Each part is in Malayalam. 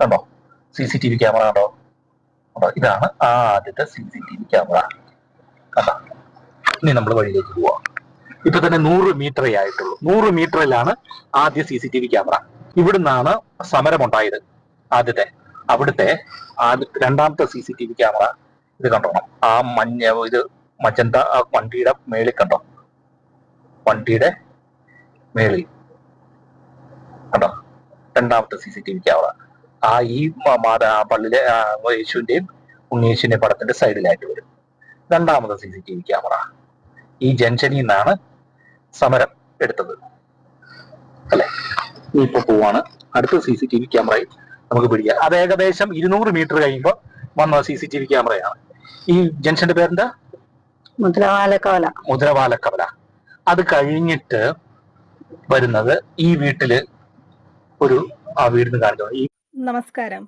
കണ്ടോ? C C T V camera കണ്ടോ? അപ്പൊ ഇതാണ് ആദ്യത്തെ C C T V camera കണ്ടോ? ഇനി നമ്മൾ വഴിയിലേക്ക് പോവാം. ഇപ്പൊ തന്നെ നൂറ് മീറ്ററേ ആയിട്ടുള്ളൂ. നൂറ് മീറ്ററിലാണ് ആദ്യ C C T V camera ഇവിടുന്നാണ് സമരമുണ്ടായത് ആദ്യത്തെ. അവിടുത്തെ രണ്ടാമത്തെ C C T V camera ഇത് കണ്ടോ? ആ മഞ്ഞ ഇത് മജന്ത ആ വണ്ടിയുടെ മേളിൽ കണ്ടോ? വണ്ടിയുടെ മേളിൽ. കണ്ടോ? രണ്ടാമത്തെ C C T V camera ആ ഈ പള്ളിയിലെ യേശുവിന്റെയും ഉണ്ണിയേശുവിന്റെയും പടത്തിന്റെ സൈഡിലായിട്ട് വരും. രണ്ടാമത് C C T V camera ഈ ജംഗ്ഷനിൽ നിന്നാണ് സമരം എടുത്തത്. അല്ലെ? ഇപ്പൊ പോവാണ്. അടുത്ത സി സി ടി വി ക്യാമറയിൽ നമുക്ക് പിടിക്കാം. അത് ഏകദേശം ഇരുന്നൂറ് മീറ്റർ കഴിയുമ്പോൾ വന്ന സി സി ടി വി ക്യാമറയാണ് ഈ ജംഗ്ഷന്റെ പേരെന്താ? മുദ്രവാലക്കവല. മുദ്രവാലക്കവല. അത് കഴിഞ്ഞിട്ട് വരുന്നത് ഈ വീട്ടിൽ ഒരു ആ വീടിന് കാണിക്കുന്നത് ഈ നമസ്കാരം.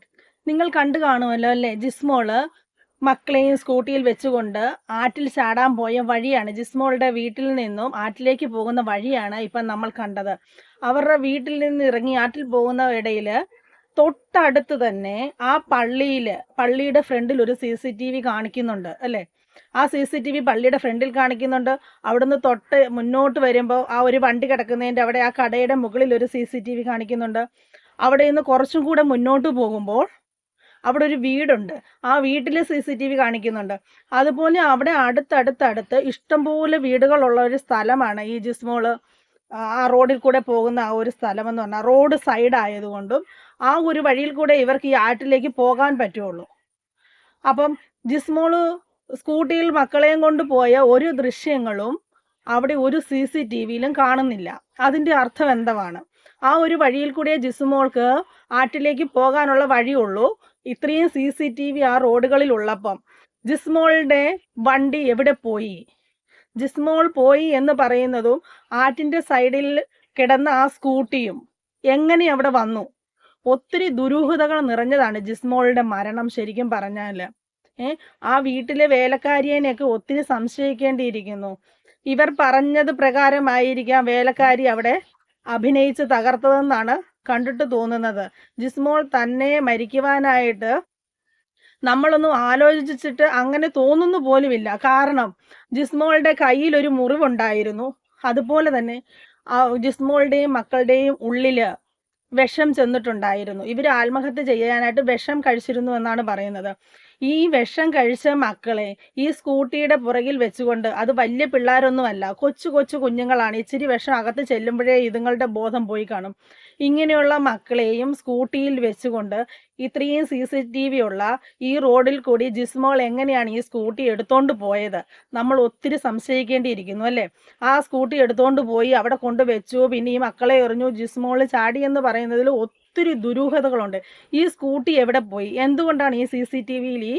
നിങ്ങൾ കണ്ടു കാണുമല്ലോ അല്ലേ? ജിസ്മോൾ മക്കളെയും സ്കൂട്ടിയിൽ വെച്ചുകൊണ്ട് ആറ്റിൽ ചാടാൻ പോയ വഴിയാണ്. ജിസ്മോളുടെ വീട്ടിൽ നിന്നും ആറ്റിലേക്ക് പോകുന്ന വഴിയാണ് ഇപ്പം നമ്മൾ കണ്ടത്. അവരുടെ വീട്ടിൽ നിന്ന് ഇറങ്ങി ആറ്റിൽ പോകുന്ന ഇടയിൽ തൊട്ടടുത്ത് തന്നെ ആ പള്ളിയിൽ പള്ളിയുടെ ഫ്രണ്ടിൽ ഒരു സി സി ടി വി കാണിക്കുന്നുണ്ട് അല്ലേ? ആ സി സി ടി വി പള്ളിയുടെ ഫ്രണ്ടിൽ കാണിക്കുന്നുണ്ട്. അവിടുന്ന് തൊട്ട് മുന്നോട്ട് വരുമ്പോൾ ആ ഒരു വണ്ടി കിടക്കുന്നതിന്റെ അവിടെ ആ കടയുടെ മുകളിൽ ഒരു സി സി ടി വി കാണിക്കുന്നുണ്ട്. അവിടെ നിന്ന് കുറച്ചും കൂടെ മുന്നോട്ട് പോകുമ്പോൾ അവിടെ ഒരു വീടുണ്ട്. ആ വീട്ടിൽ സി സി ടി വി കാണിക്കുന്നുണ്ട്. അതുപോലെ അവിടെ അടുത്തടുത്തടുത്ത് ഇഷ്ടംപോലെ വീടുകളുള്ള ഒരു സ്ഥലമാണ് ഈ ജിസ്മോൾ ആ റോഡിൽ കൂടെ പോകുന്ന ആ ഒരു സ്ഥലം എന്ന് പറഞ്ഞാൽ റോഡ് സൈഡ് ആയതുകൊണ്ടും ആ ഒരു വഴിയിൽ കൂടെ ഇവർക്ക് ഈ ആറ്റിലേക്ക് പോകാൻ പറ്റുള്ളൂ. അപ്പം ജിസ്മോൾ സ്കൂട്ടിയിൽ മക്കളെയും കൊണ്ട് പോയ ഒരു ദൃശ്യങ്ങളും അവിടെ ഒരു സി സി ടി വിയിലും കാണുന്നില്ല. അതിന്റെ അർത്ഥം എന്താണ്? ആ ഒരു വഴിയിൽ കൂടെ ജിസുമോൾക്ക് ആറ്റിലേക്ക് പോകാനുള്ള വഴിയുള്ളൂ. ഇത്രയും സി സി ടി വി ആ റോഡുകളിൽ ഉള്ളപ്പം. ജിസ്മോളുടെ വണ്ടി എവിടെ പോയി? ജിസ്മോൾ പോയി എന്ന് പറയുന്നതും ആറ്റിന്റെ സൈഡിൽ കിടന്ന ആ സ്കൂട്ടിയും എങ്ങനെ അവിടെ വന്നു? ഒത്തിരി ദുരൂഹതകൾ നിറഞ്ഞതാണ് ജിസ്മോളുടെ മരണം ശരിക്കും പറഞ്ഞാൽ ഏ ആ വീട്ടിലെ വേലക്കാരിയേനെയൊക്കെ ഒത്തിരി സംശയിക്കേണ്ടിയിരിക്കുന്നു. ഇവർ പറഞ്ഞത് പ്രകാരമായിരിക്കാം വേലക്കാരി അവിടെ അഭിനയിച്ച് തകർത്തതെന്നാണ് കണ്ടിട്ട് തോന്നുന്നത്. ജിസ്മോൾ തന്നെ മരിക്കുവാനായിട്ട് നമ്മളൊന്നും ആലോചിച്ചിട്ട് അങ്ങനെ തോന്നുന്നു പോലുമില്ല. കാരണം ജിസ്മോളുടെ കയ്യിൽ ഒരു മുറിവുണ്ടായിരുന്നു. അതുപോലെ തന്നെ ജിസ്മോളുടെയും മക്കളുടെയും ഉള്ളിൽ വിഷം ചെന്നിട്ടുണ്ടായിരുന്നു. ഇവർ ആത്മഹത്യ ചെയ്യാനായിട്ട് വിഷം കഴിച്ചിരുന്നു എന്നാണ് പറയുന്നത്. ഈ വിഷം കഴിച്ച മക്കളെ ഈ സ്കൂട്ടിയുടെ പുറകിൽ വെച്ചുകൊണ്ട് അത് വലിയ പിള്ളേരൊന്നുമല്ല കൊച്ചു കൊച്ചു കുഞ്ഞുങ്ങളാണ്. ഇച്ചിരി വിഷം അകത്ത് ചെല്ലുമ്പോഴേ ഇതുങ്ങളുടെ ബോധം പോയി കാണും. ഇങ്ങനെയുള്ള മക്കളെയും സ്കൂട്ടിയിൽ വെച്ചുകൊണ്ട് ഇത്രയും സി സി ടി വി ഉള്ള ഈ റോഡിൽ കൂടി ജിസ്മോൾ എങ്ങനെയാണ് ഈ സ്കൂട്ടി എടുത്തോണ്ട് പോയത്? നമ്മൾ ഒത്തിരി സംശയിക്കേണ്ടിയിരിക്കുന്നു അല്ലേ? ആ സ്കൂട്ടി എടുത്തോണ്ട് പോയി അവിടെ കൊണ്ട് വെച്ചു. പിന്നെ ഈ മക്കളെ എറിഞ്ഞു. ജിസ്മോൾ ചാടി എന്ന് പറയുന്നതിൽ ഒത്തിരി ദുരൂഹതകളുണ്ട്. ഈ സ്കൂട്ടി എവിടെ പോയി? എന്തുകൊണ്ടാണ് ഈ സി സി ടി വിയിൽ ഈ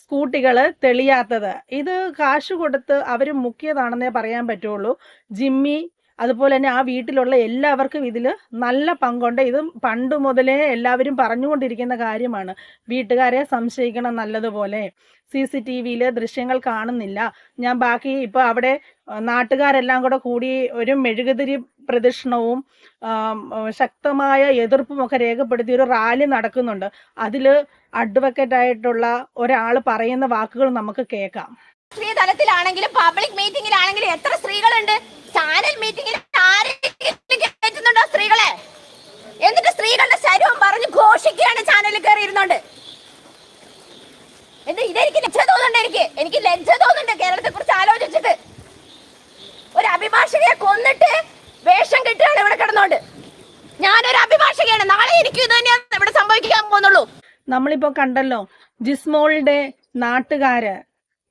സ്കൂട്ടികൾ തെളിയാത്തത്? ഇത് കാശ് കൊടുത്ത് അവർ മുക്കിയതാണെന്നേ പറയാൻ പറ്റുള്ളൂ. ജിമ്മി അതുപോലെ തന്നെ ആ വീട്ടിലുള്ള എല്ലാവർക്കും ഇതിൽ നല്ല പങ്കുണ്ട്. ഇത് പണ്ട് മുതലേ എല്ലാവരും പറഞ്ഞുകൊണ്ടിരിക്കുന്ന കാര്യമാണ്. വീട്ടുകാരെ സംശയിക്കണം നല്ലതുപോലെ. സി സി ടി വിയിൽ ദൃശ്യങ്ങൾ കാണുന്നില്ല. ഞാൻ ബാക്കി ഇപ്പോൾ അവിടെ നാട്ടുകാരെല്ലാം കൂടെ കൂടി ഒരു മെഴുകുതിരി പ്രദക്ഷിണവും ശക്തമായ എതിർപ്പും ഒക്കെ രേഖപ്പെടുത്തി ഒരു റാലി നടക്കുന്നുണ്ട്. അതിൽ അഡ്വക്കേറ്റ് ആയിട്ടുള്ള ഒരാൾ പറയുന്ന വാക്കുകൾ നമുക്ക് കേൾക്കാം. സ്ത്രീ തലത്തിലാണെങ്കിലും പബ്ലിക് മീറ്റിംഗിലാണെങ്കിലും എത്ര സ്ത്രീകളുണ്ട്? ചാനൽ മീറ്റിംഗിൽ കേൾക്കുന്നുണ്ടോ സ്ത്രീകളെ? എന്നിട്ട് സ്ത്രീകളുടെ ശരീരം പറഞ്ഞ് ഘോഷിക്കുകയാണ് ചാനലിൽ കയറി ഇരുന്നോണ്ട് എന്ത് ഇതെനിക്ക് ലജ്ജ തോന്നുന്നുണ്ട് എനിക്ക്? എനിക്ക് ലജ്ജ തോന്നുന്നുണ്ട് കേരളത്തെ കുറിച്ച് ആലോചിച്ചിട്ട്. ഒരു അഭിഭാഷകയെ കൊന്നിട്ട് വേഷം കിട്ടുകയാണ് ഇവിടെ കിടന്നോണ്ട്. ഞാനൊരു അഭിഭാഷകയാണ്. നാളെ എനിക്ക് ഇത് തന്നെയാണ് ഇവിടെ സംഭവിക്കാൻ പോകുന്നുള്ളൂ. നമ്മളിപ്പോൾ കണ്ടല്ലോ ജിസ്മോളുടെ നാട്ടുകാര്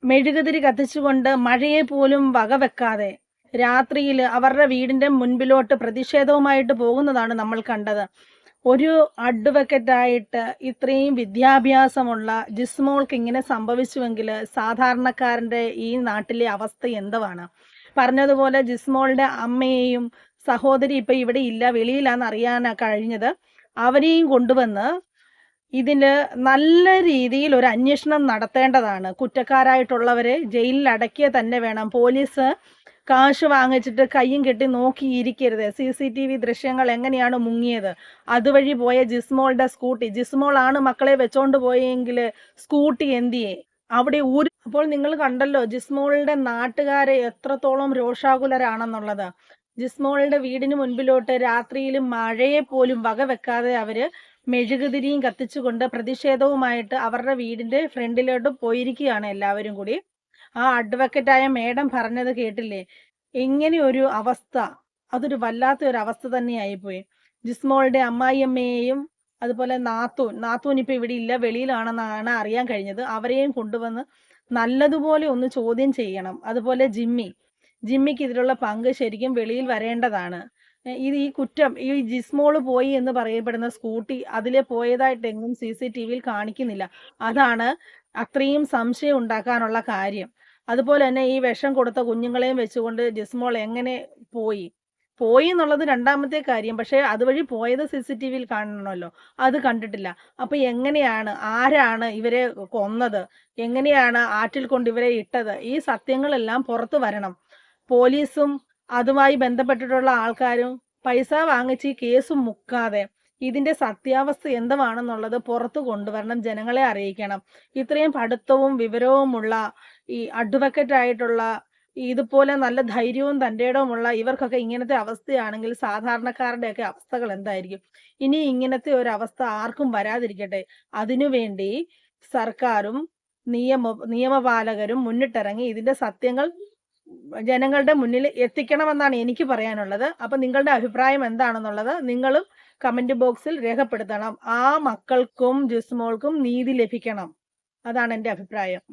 മെഴുകുതിരി കത്തിച്ചുകൊണ്ട് മഴയെ പോലും വകവെക്കാതെ രാത്രിയിൽ അവരുടെ വീടിന്റെ മുൻപിലോട്ട് പ്രതിഷേധവുമായിട്ട് പോകുന്നതാണ് നമ്മൾ കണ്ടത്. ഒരു അഡ്വക്കറ്റായിട്ട് ഇത്രയും വിദ്യാഭ്യാസമുള്ള ജിസ്മോൾക്ക് ഇങ്ങനെ സംഭവിച്ചുവെങ്കിൽ സാധാരണക്കാരന്റെ ഈ നാട്ടിലെ അവസ്ഥ എന്തുവാണ്? പറഞ്ഞതുപോലെ ജിസ്മോളുടെ അമ്മയെയും സഹോദരി ഇപ്പം ഇവിടെ ഇല്ല വെളിയിലാണെന്ന് അറിയാൻ കഴിഞ്ഞത്. അവരെയും കൊണ്ടുവന്ന് ഇതിന് നല്ല രീതിയിൽ ഒരു അന്വേഷണം നടത്തേണ്ടതാണ്. കുറ്റക്കാരായിട്ടുള്ളവരെ ജയിലിൽ അടക്കിയ തന്നെ വേണം. പോലീസ് കാശ് വാങ്ങിച്ചിട്ട് കയ്യും കെട്ടി നോക്കിയിരിക്കരുത് സി സി ടി വി ദൃശ്യങ്ങൾ എങ്ങനെയാണ് മുങ്ങിയത്? അതുവഴി പോയ ജിസ്മോളുടെ സ്കൂട്ടി. ജിസ്മോളാണ് മക്കളെ വെച്ചോണ്ട് പോയെങ്കിൽ സ്കൂട്ടി എന്തിയെ അവിടെ ഊര് അപ്പോൾ നിങ്ങൾ കണ്ടല്ലോ ജിസ്മോളുടെ നാട്ടുകാരെ എത്രത്തോളം രോഷാകുലരാണെന്നുള്ളത്. ജിസ്മോളുടെ വീടിന് മുൻപിലോട്ട് രാത്രിയിൽ മഴയെ പോലും വക വെക്കാതെ അവർ മെഴുകുതിരിയും കത്തിച്ചുകൊണ്ട് പ്രതിഷേധവുമായിട്ട് അവരുടെ വീടിന്റെ ഫ്രണ്ടിലോട്ട് പോയിരിക്കുകയാണ് എല്ലാവരും കൂടി. ആ അഡ്വക്കറ്റായ മേഡം പറഞ്ഞത് കേട്ടില്ലേ? എങ്ങനെ ഒരു അവസ്ഥ അതൊരു വല്ലാത്ത ഒരു അവസ്ഥ തന്നെയായിപ്പോയി ജിസ്മോളുടെ അമ്മായിയമ്മയെയും അതുപോലെ നാത്തൂൻ നാത്തൂൻ ഇപ്പൊ ഇവിടെ ഇല്ല വെളിയിലാണെന്നാണ് അറിയാൻ കഴിഞ്ഞത്. അവരെയും കൊണ്ടുവന്ന് നല്ലതുപോലെ ഒന്ന് ചോദ്യം ചെയ്യണം. അതുപോലെ ജിമ്മി ജിമ്മിക്ക് ഇതിലുള്ള പങ്ക് ശരിക്കും വെളിയിൽ വരേണ്ടതാണ്. ഇത് ഈ കുറ്റം ഈ ജിസ്മോൾ പോയി എന്ന് പറയപ്പെടുന്ന സ്കൂട്ടി അതിലെ പോയതായിട്ട് എങ്ങും സി സി ടി വിയിൽ കാണിക്കുന്നില്ല. അതാണ് അത്രയും സംശയം ഉണ്ടാക്കാനുള്ള കാര്യം. അതുപോലെ തന്നെ ഈ വിഷം കൊടുത്ത കുഞ്ഞുങ്ങളെയും വെച്ചുകൊണ്ട് ജിസ്മോൾ എങ്ങനെ പോയി? പോയി എന്നുള്ളത് രണ്ടാമത്തെ കാര്യം. പക്ഷേ അതുവഴി പോയത് സി സി ടി വിയിൽ കാണണമല്ലോ. അത് കണ്ടിട്ടില്ല. അപ്പൊ എങ്ങനെയാണ് ആരാണ് ഇവരെ കൊന്നത്? എങ്ങനെയാണ് ആറ്റിൽ കൊണ്ട് ഇവരെ ഇട്ടത്? ഈ സത്യങ്ങളെല്ലാം പുറത്തു വരണം. പോലീസും അതുമായി ബന്ധപ്പെട്ടിട്ടുള്ള ആൾക്കാരും പൈസ വാങ്ങിച്ച് ഈ കേസ് മുക്കാതെ ഇതിന്റെ സത്യാവസ്ഥ എന്തുവാണെന്നുള്ളത് പുറത്തു കൊണ്ടുവരണം. ജനങ്ങളെ അറിയിക്കണം. ഇത്രയും പഠിത്തവും വിവരവുമുള്ള ഈ അഡ്വക്കറ്റ് ആയിട്ടുള്ള ഇതുപോലെ നല്ല ധൈര്യവും തന്റെ ഇടവുമുള്ള ഇവർക്കൊക്കെ ഇങ്ങനത്തെ അവസ്ഥയാണെങ്കിൽ സാധാരണക്കാരുടെയൊക്കെ അവസ്ഥകൾ എന്തായിരിക്കും? ഇനി ഇങ്ങനത്തെ ഒരു അവസ്ഥ ആർക്കും വരാതിരിക്കട്ടെ. അതിനുവേണ്ടി സർക്കാരും നിയമ നിയമപാലകരും മുന്നിട്ടിറങ്ങി ഇതിന്റെ സത്യങ്ങൾ ജനങ്ങളുടെ മുന്നിൽ എത്തിക്കണമെന്നാണ് എനിക്ക് പറയാനുള്ളത്. അപ്പൊ നിങ്ങളുടെ അഭിപ്രായം എന്താണെന്നുള്ളത് നിങ്ങളും കമന്റ് ബോക്സിൽ രേഖപ്പെടുത്തണം. ആ മക്കൾക്കും ജിസ്മോൾക്കും നീതി ലഭിക്കണം. അതാണ് എന്റെ അഭിപ്രായം.